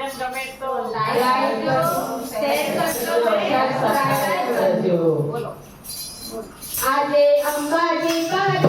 ભજન ગમે તો અંબાજી